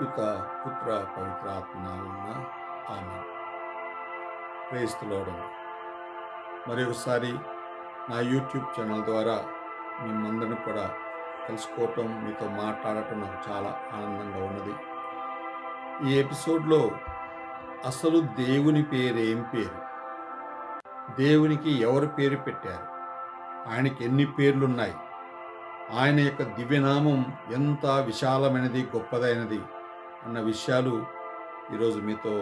పిత పుత్ర పవిత్రాత్మనామన్న ఆమె. ప్రేస్తులవడం మరి ఒకసారి నా యూట్యూబ్ ఛానల్ ద్వారా మిమ్మందరిని కూడా కలుసుకోవటం మీతో మాట్లాడటం నాకు చాలా ఆనందంగా ఉన్నది. ఈ ఎపిసోడ్లో అసలు దేవుని పేరు ఏం పేరు? దేవునికి ఎవరు పేరు పెట్టారు? ఆయనకి ఎన్ని పేర్లు ఉన్నాయి ఆయన యొక్క దివ్యనామం ఎంత విశాలమైనది గొప్పదైనది? అన్న విషయాలు ఈరోజు మీతో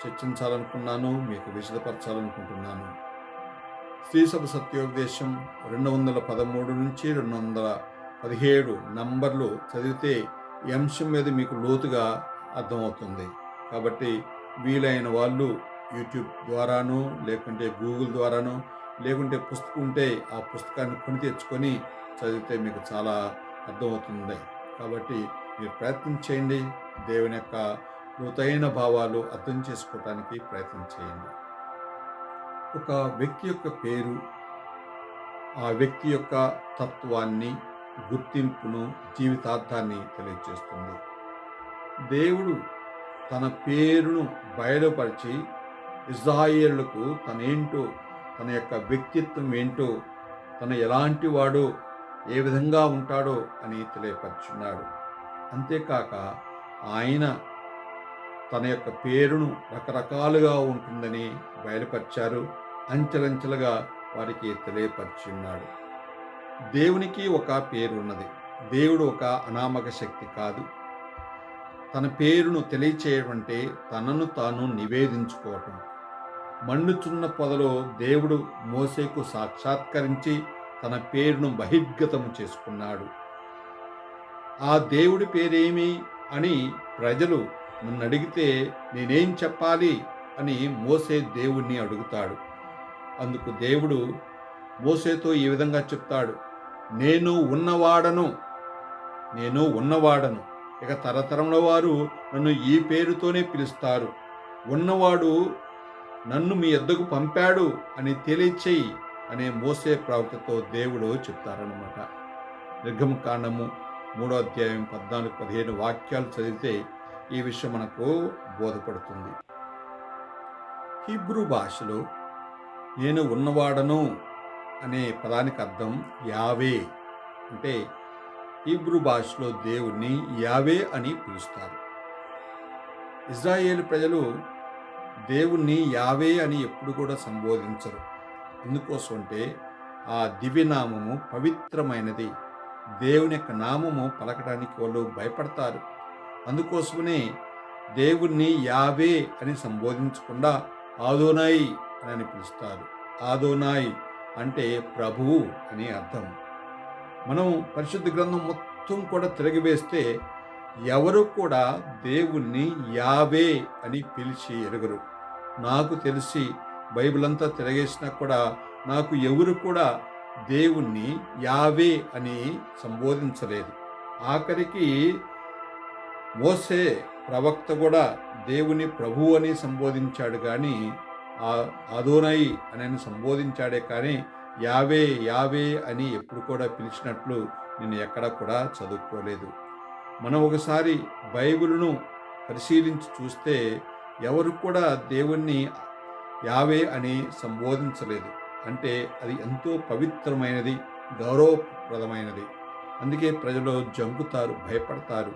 చర్చించాలనుకున్నాను మీకు విశదపరచాలనుకుంటున్నాను. శ్రీసభ సత్యోపదేశం రెండు వందల పదమూడు నుంచి రెండు వందల పదిహేడు నంబర్లు చదివితే ఈ అంశం మీద మీకు లోతుగా అర్థమవుతుంది. కాబట్టి వీలైన వాళ్ళు యూట్యూబ్ ద్వారాను లేకుంటే గూగుల్ ద్వారాను లేకుంటే పుస్తకం ఉంటే ఆ పుస్తకాన్ని కొని తెచ్చుకొని చదివితే మీకు చాలా అర్థమవుతుంది. కాబట్టి మీరు ప్రయత్నం చేయండి. దేవుని యొక్క లోతైన భావాలు అర్థం చేసుకోవటానికి ప్రయత్నం చేయండి. ఒక వ్యక్తి యొక్క పేరు ఆ వ్యక్తి యొక్క తత్వాన్ని గుర్తింపును జీవితార్థాన్ని తెలియజేస్తుంది. దేవుడు తన పేరును బయలుపరిచి ఇజ్రాయేళ్ళకు తనేంటో తన యొక్క వ్యక్తిత్వం ఏంటో తను ఎలాంటి వాడో ఏ విధంగా ఉంటాడో అని తెలియపరుచున్నాడు. అంతేకాక ఆయన తన యొక్క పేరును రకరకాలుగా ఉంటుందని బయలుపరిచారు. అంచెలంచెలుగా వారికి తెలియపరుచున్నాడు దేవునికి ఒక పేరు ఉన్నది. దేవుడు ఒక అనామక శక్తి కాదు. తన పేరును తెలియచేయమంటే అంటే తనను తాను నివేదించుకోవటం. మండుచున్న పొదలో దేవుడు మోసేకు సాక్షాత్కరించి తన పేరును బహిర్గతము చేసుకున్నాడు. ఆ దేవుడి పేరేమి అని ప్రజలు నన్ను అడిగితే నేనేం చెప్పాలి అని మోసే దేవుణ్ణి అడుగుతాడు. అందుకు దేవుడు మోసేతో ఈ విధంగా చెప్తాడు. నేను ఉన్నవాడను నేను ఉన్నవాడను. ఇక తరతరంలో వారు నన్ను ఈ పేరుతోనే పిలుస్తారు. ఉన్నవాడు నన్ను మీ ఎద్దకు పంపాడు అని తెలియచేయి అనే మోసే ప్రవక్తతో దేవుడు చెప్తారనమాట నిర్గమకాండము మూడో అధ్యాయం పద్నాలుగు పదిహేను వాక్యాలు చదివితే ఈ విషయం మనకు బోధపడుతుంది. హిబ్రూ భాషలో నేను ఉన్నవాడను అనే పదానికి అర్థం యావే. అంటే హీబ్రూ భాషలో దేవుణ్ణి యావే అని పిలుస్తారు. ఇజ్రాయేల్ ప్రజలు దేవుణ్ణి యావే అని ఎప్పుడు కూడా సంబోధించరు. ఎందుకోసం అంటే ఆ దివ్యనామము పవిత్రమైనది. దేవుని యొక్క నామము పలకడానికి వాళ్ళు భయపడతారు. అందుకోసమనే దేవుణ్ణి యావే అని సంబోధించకుండా ఆదోనాయి అని పిలుస్తారు. ఆదోనాయి అంటే ప్రభువు అని అర్థం. మనం పరిశుద్ధ గ్రంథం మొత్తం కూడా తిరగివేస్తే ఎవరు కూడా దేవుణ్ణి యావే అని పిలిచి ఎరుగరు. నాకు తెలిసి బైబిల్ అంతా తిరగేసినా కూడా నాకు ఎవరు కూడా దేవుణ్ణి యావే అని సంబోధించలేదు. ఆఖరికి మోసే ప్రవక్త కూడా దేవుని ప్రభు అని సంబోధించాడు కానీ ఆ అదోనై అని సంబోధించాడే కానీ యావే యావే అని ఎప్పుడు కూడా పిలిచినట్లు నేను ఎక్కడ కూడా చదువుకోలేదు. మనం ఒకసారి బైబిల్ను పరిశీలించి చూస్తే ఎవరు కూడా దేవుణ్ణి యావే అని సంబోధించలేదు. అంటే అది ఎంతో పవిత్రమైనది గౌరవప్రదమైనది. అందుకే ప్రజలు జంకుతారు భయపడతారు.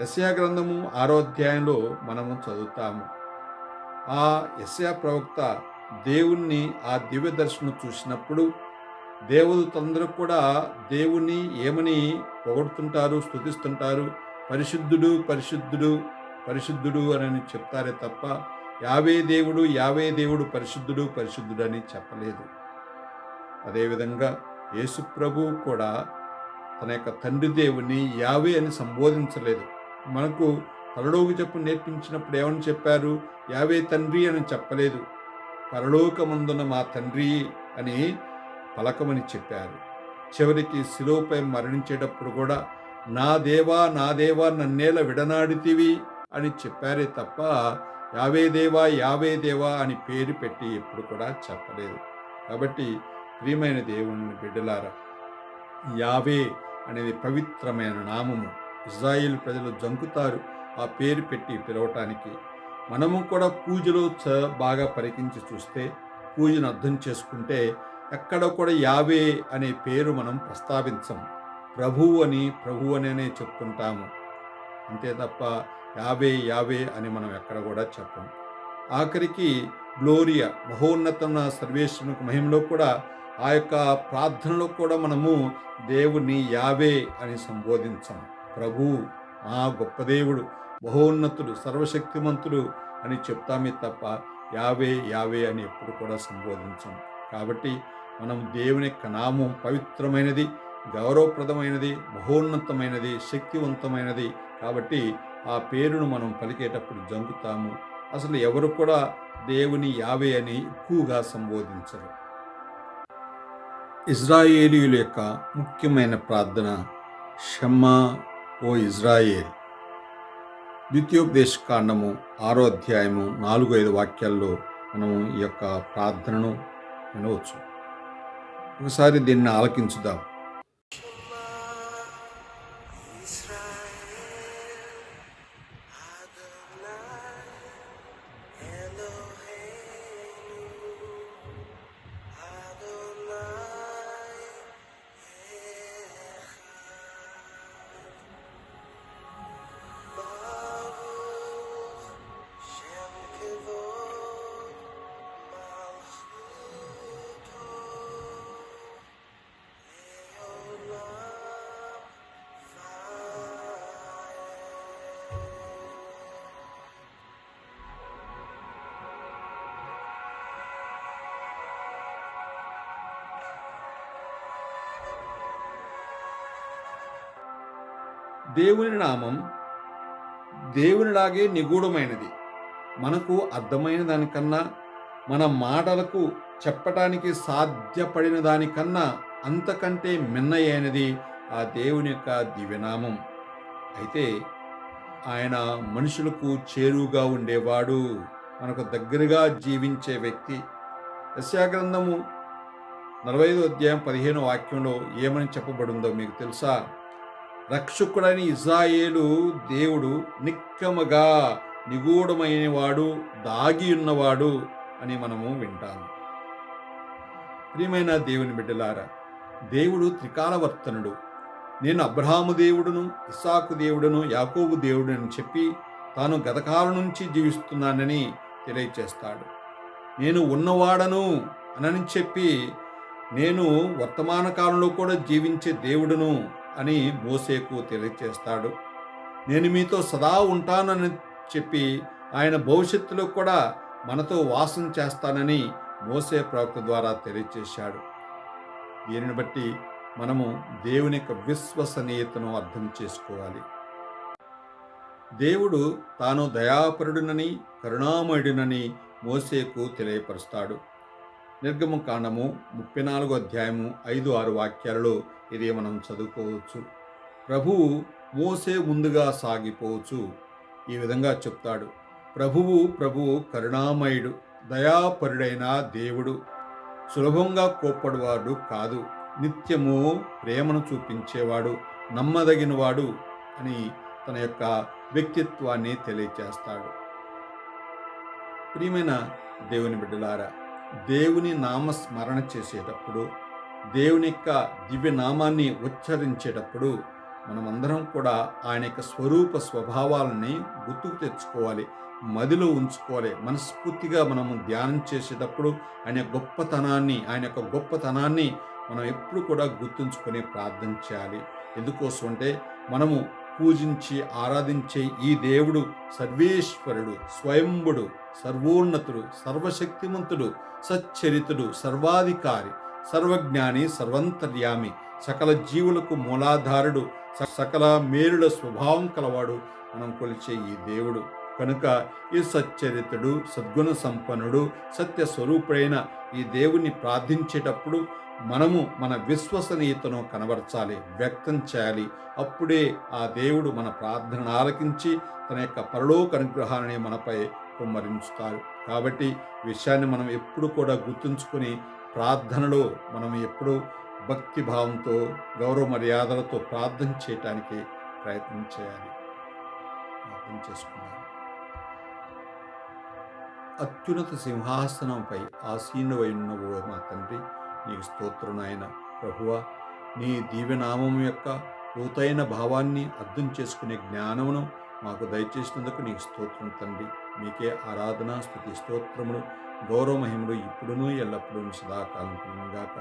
యస్యా గ్రంథము ఆరో అధ్యాయంలో మనము చదువుతాము. ఆ యస్యా ప్రవక్త దేవుణ్ణి ఆ దివ్య దర్శనం చూసినప్పుడు దేవదూతందరూ కూడా దేవుణ్ణి ఏమని పొగడుతుంటారు స్థుతిస్తుంటారు పరిశుద్ధుడు పరిశుద్ధుడు పరిశుద్ధుడు అని చెప్తారే తప్ప యావే దేవుడు యావే దేవుడు పరిశుద్ధుడు పరిశుద్ధుడు అని చెప్పలేదు. అదేవిధంగా యేసు ప్రభు కూడా తన యొక్క తండ్రి దేవుని యావే అని సంబోధించలేదు. మనకు పరలోకి చెప్పు నేర్పించినప్పుడు ఏమని చెప్పారు? యావే తండ్రి అని చెప్పలేదు. పరలోకమందున మా తండ్రి అని పలకమని చెప్పారు. చివరికి శిలోపై మరణించేటప్పుడు కూడా నా దేవా నా దేవా నన్నేల విడనాడితివి అని చెప్పారే తప్ప యావే దేవా యావే దేవా అని పేరు పెట్టి ఎప్పుడు కూడా చెప్పలేదు. కాబట్టి ప్రియమైన దేవుని బిడ్డలారా యావే అనేది పవిత్రమైన నామము. ఇజ్రాయిల్ ప్రజలు జంకుతారు ఆ పేరు పెట్టి పిలవటానికి. మనము కూడా పూజలో చ బాగా పరికించి చూస్తే పూజను అర్థం చేసుకుంటే ఎక్కడ కూడా యావే అనే పేరు మనం ప్రస్తావించం. ప్రభువు అని ప్రభు అనే చెప్తుంటాము. అంతే తప్ప యాభై యాభై అని మనం ఎక్కడ కూడా చెప్పం. ఆఖరికి గ్లోరియా మహోన్నతమైన సర్వేశ్వరునికి మహిమలో కూడా ఆ యొక్క ప్రార్థనలో కూడా మనము దేవుని యావే అని సంబోధించాం. ప్రభు ఆ గొప్ప దేవుడు మహోన్నతుడు సర్వశక్తిమంతుడు అని చెప్తామే తప్ప యావే యావే అని ఎప్పుడు కూడా సంబోధించాం. కాబట్టి మనం దేవుని యొక్క నామం పవిత్రమైనది గౌరవప్రదమైనది మహోన్నతమైనది శక్తివంతమైనది కాబట్టి ఆ పేరును మనం పలికేటప్పుడు జంకుతాము అసలు ఎవరు కూడా దేవుని యావే అని ఎక్కువగా సంబోధించరు. ఇజ్రాయేలీయుల యొక్క ముఖ్యమైన ప్రార్థన షమ్మా ఓ ఇజ్రాయేల్! ద్వితీయోపదేశ కాండము ఆరో అధ్యాయము నాలుగు ఐదు వాక్యాల్లో మనం ఈ యొక్క ప్రార్థనను వినవచ్చు. ఒకసారి దీన్ని ఆలకించుదాం. దేవుని నామం దేవునిలాగే నిగూఢమైనది. మనకు అర్థమైన దానికన్నా మన మాటలకు చెప్పటానికి సాధ్యపడిన దానికన్నా అంతకంటే మిన్నయైనది ఆ దేవుని యొక్క దివ్యనామం. అయితే ఆయన మనుషులకు చేరువుగా ఉండేవాడు. మనకు దగ్గరగా జీవించే వ్యక్తి. యశాగ్రంథము నలభై ఐదు అధ్యాయం పదిహేను వాక్యంలో ఏమని చెప్పబడిందో మీకు తెలుసా? రక్షకుడని ఇజ్రాయేలు దేవుడు నిక్కమగా నిగూఢమైనవాడు దాగి ఉన్నవాడు అని మనము వింటాము. ప్రియమైన దేవుని బిడ్డలారా దేవుడు త్రికాలవర్తనుడు. నేను అబ్రహాము దేవుడును ఇసాకు దేవుడును యాకోబు దేవుడు అని చెప్పి తాను గతకాలం నుంచి జీవిస్తున్నానని తెలియచేస్తాడు. నేను ఉన్నవాడను అనని చెప్పి నేను వర్తమాన కాలంలో కూడా జీవించే దేవుడును అని మోసేకు తెలియచేస్తాడు. నేను మీతో సదా ఉంటానని చెప్పి ఆయన భవిష్యత్తులో కూడా మనతో వాసం చేస్తానని మోసే ప్రవక్త ద్వారా తెలియచేశాడు. దీనిని బట్టి మనము దేవుని యొక్క విశ్వసనీయతను అర్థం చేసుకోవాలి. దేవుడు తాను దయాపరుడునని కరుణామయుడునని మోసేకు తెలియపరుస్తాడు. నిర్గమ కాండము ముప్పై నాలుగో అధ్యాయము ఐదు ఆరు వాక్యాలలో ఇది మనం చదువుకోవచ్చు. ప్రభువు మోసే ముందుగా సాగిపోవచ్చు. ఈ విధంగా చెప్తాడు. ప్రభువు ప్రభువు కరుణామయుడు దయాపరుడైన దేవుడు. సులభంగా కోప్పడువాడు కాదు. నిత్యము ప్రేమను చూపించేవాడు నమ్మదగినవాడు అని తన యొక్క వ్యక్తిత్వాన్ని తెలియచేస్తాడు. ప్రియమైన దేవుని బిడ్డలారా దేవుని నామస్మరణ చేసేటప్పుడు దేవుని యొక్క దివ్య నామాన్ని ఉచ్చరించేటప్పుడు మనమందరం కూడా ఆయన యొక్క స్వరూప స్వభావాలని గుర్తుకు తెచ్చుకోవాలి మదిలో ఉంచుకోవాలి. మనస్ఫూర్తిగా మనము ధ్యానం చేసేటప్పుడు ఆయన గొప్పతనాన్ని ఆయన యొక్క గొప్పతనాన్ని మనం ఎప్పుడు కూడా గుర్తుంచుకొని ప్రార్థన చేయాలి. ఎందుకోసం అంటే మనము పూజించి ఆరాధించే ఈ దేవుడు సర్వేశ్వరుడు స్వయంభుడు సర్వోన్నతుడు సర్వశక్తిమంతుడు సచ్చరితుడు సర్వాధికారి సర్వజ్ఞాని సర్వంతర్యామి సకల జీవులకు మూలాధారుడు సకల మేరుల స్వభావం కలవాడు మనం కొలిచే ఈ దేవుడు. కనుక ఈ సచ్చరితుడు సద్గుణ సంపన్నుడు సత్య స్వరూపుడైన ఈ దేవుణ్ణి ప్రార్థించేటప్పుడు మనము మన విశ్వసనీయతను కనబరచాలి వ్యక్తం చేయాలి. అప్పుడే ఆ దేవుడు మన ప్రార్థనను ఆలకించి తన యొక్క పరలోక అనుగ్రహాన్ని మనపై కుమ్మరించుతారు కాబట్టి విషయాన్ని మనం ఎప్పుడు కూడా గుర్తుంచుకొని ప్రార్థనలో మనం ఎప్పుడూ భక్తి భావంతో గౌరవ మర్యాదలతో ప్రార్థన చేయటానికి ప్రయత్నం చేయాలి. అర్థం చేసుకున్నాను. అత్యున్నత సింహాసనంపై ఆసీనువై ఉన్నవో మా తండ్రి నీకు స్తోత్రం నాయన ప్రభువ నీ దివ్యనామం యొక్క లోతైన భావాన్ని అర్థం చేసుకునే జ్ఞానమును మాకు దయచేసినందుకు నీకు స్తోత్రం తండ్రి. మీకే ఆరాధన స్థుతి స్తోత్రములు గౌరవమహిముడు ఇప్పుడును ఎల్లప్పుడూ సదాకాలం గాక.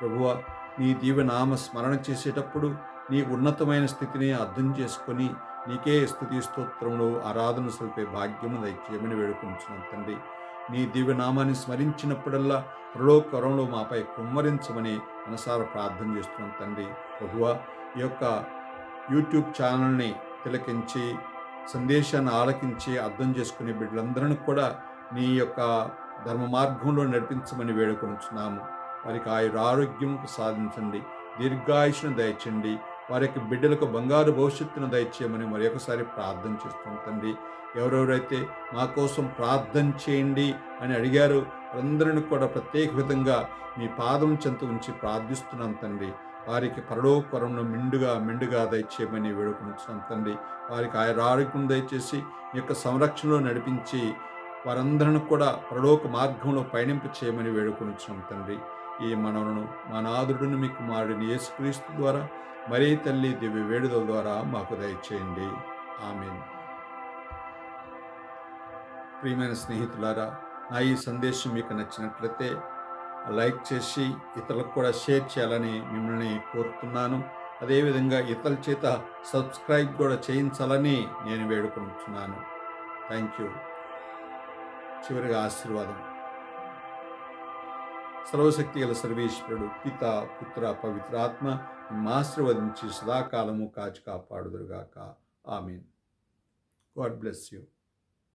ప్రభువ నీ దీవనామ స్మరణ చేసేటప్పుడు నీ ఉన్నతమైన స్థితిని అర్థం చేసుకొని నీకే స్థుతి స్తోత్రములు ఆరాధన సలిపే భాగ్యము దయచేయమని వేడుకుంటున్నాం తండ్రి. నీ దివ్యనామాన్ని స్మరించినప్పుడల్లా ప్రలోకరంలో మాపై కుమ్మరించమని మనసార ప్రార్థన చేస్తున్నాం తండ్రి. ప్రభువ ఈ యొక్క యూట్యూబ్ ఛానల్ని తిలకించి సందేశాన్ని ఆలకించి అర్థం చేసుకునే బిడ్డలందరినీ కూడా నీ యొక్క ధర్మ మార్గంలో నడిపించమని వేడుకొనుచున్నాము. వారికి ఆయుర ఆరోగ్యం సాధించండి. దీర్ఘాయుషను దయచండి వారికి బిడ్డలకు బంగారు భవిష్యత్తును దయచేయమని మరొకసారి ప్రార్థన చేస్తాం తండ్రి. ఎవరెవరైతే మా కోసం ప్రార్థన చేయండి అని అడిగారు అందరిని కూడా ప్రత్యేక విధంగా మీ పాదం చెంత ఉంచి ప్రార్థిస్తున్నాం తండ్రి. వారికి పరలోకరంలో మిండుగా మిండుగా దయచేయమని వేడుకొని తండ్రి. వారికి ఆయన ఆరోగ్యం దయచేసి యొక్క సంరక్షణలో నడిపించి వారందరిని కూడా పరలోక మార్గంలో పయనింప చేయమని వేడుకొనిచ్చాం తండ్రి. ఈ మనవులను మా నాదుడును మీకు కుమారుడిని యేసుక్రీస్తు ద్వారా మరీ తల్లి దివ్య వేడుదల ద్వారా మాకు దయచేయండి. ఆమె ప్రియమైన స్నేహితులారా నా ఈ సందేశం మీకు నచ్చినట్లయితే లైక్ చేసి ఇతరులకు కూడా షేర్ చేయాలని మిమ్మల్ని కోరుతున్నాను. అదేవిధంగా ఇతరుల చేత సబ్స్క్రైబ్ కూడా చేయించాలని నేను వేడుకుంటున్నాను థ్యాంక్ యూ. చివరిగా ఆశీర్వాదం. సర్వశక్తి గల సర్వేశ్వరుడు పిత పుత్ర పవిత్రాత్మ ఆశీర్వదించి సదాకాలము కాచి కాపాడుదురుగాక. ఆమెన్. God bless you.